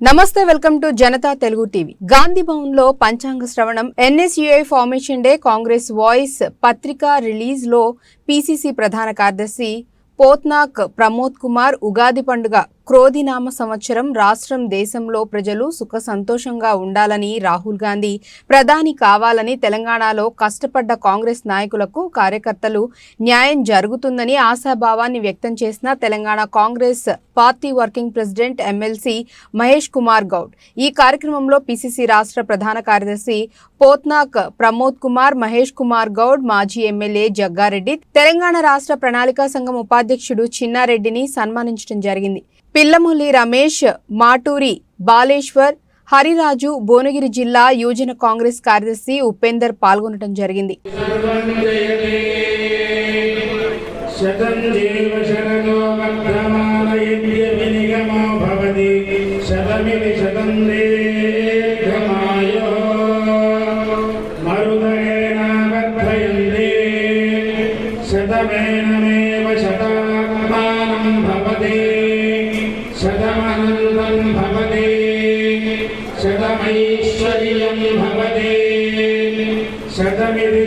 నమస్తే welcome to Janata Telugu TV. Gandhi భవన్లో పంచాంగ శ్రవణం NSUI formation day Congress voice పత్రిక రిలీజ్లో పిసిసి ప్రధాన కార్యదర్శి పోత్నాక్ ప్రమోద్ కుమార్ ఉగాది పండుగ క్రోధినామ సంవత్సరం రాష్ట్రం దేశంలో ప్రజలు సుఖ సంతోషంగా ఉండాలని రాహుల్ గాంధీ ప్రధాని కావాలని తెలంగాణలో కష్టపడ్డ కాంగ్రెస్ నాయకులకు కార్యకర్తలు న్యాయం జరుగుతుందని ఆశాభావాన్ని వ్యక్తం చేసిన Telangana Congress party working president MLC Mahesh Kumar Goud. ఈ కార్యక్రమంలో పిసిసి రాష్ట్ర ప్రధాన కార్యదర్శి పోత్నాక్ ప్రమోద్ కుమార్ మహేష్ కుమార్ గౌడ్ మాజీ ఎమ్మెల్యే జగ్గారెడ్డి తెలంగాణ రాష్ట్ర ప్రణాళికా సంఘం ఉపాధ్యక్షుడు చిన్నారెడ్డిని సన్మానించడం జరిగింది. పిల్లమొల్లి రమేష్ మాటూరి బాలేశ్వర్ హరిరాజు భువనగిరి జిల్లా యువజన కాంగ్రెస్ కార్యదర్శి ఉపేందర్ పాల్గొనడం జరిగింది. శతం శత శతమైశ్వర్యం భవతి. శతమితి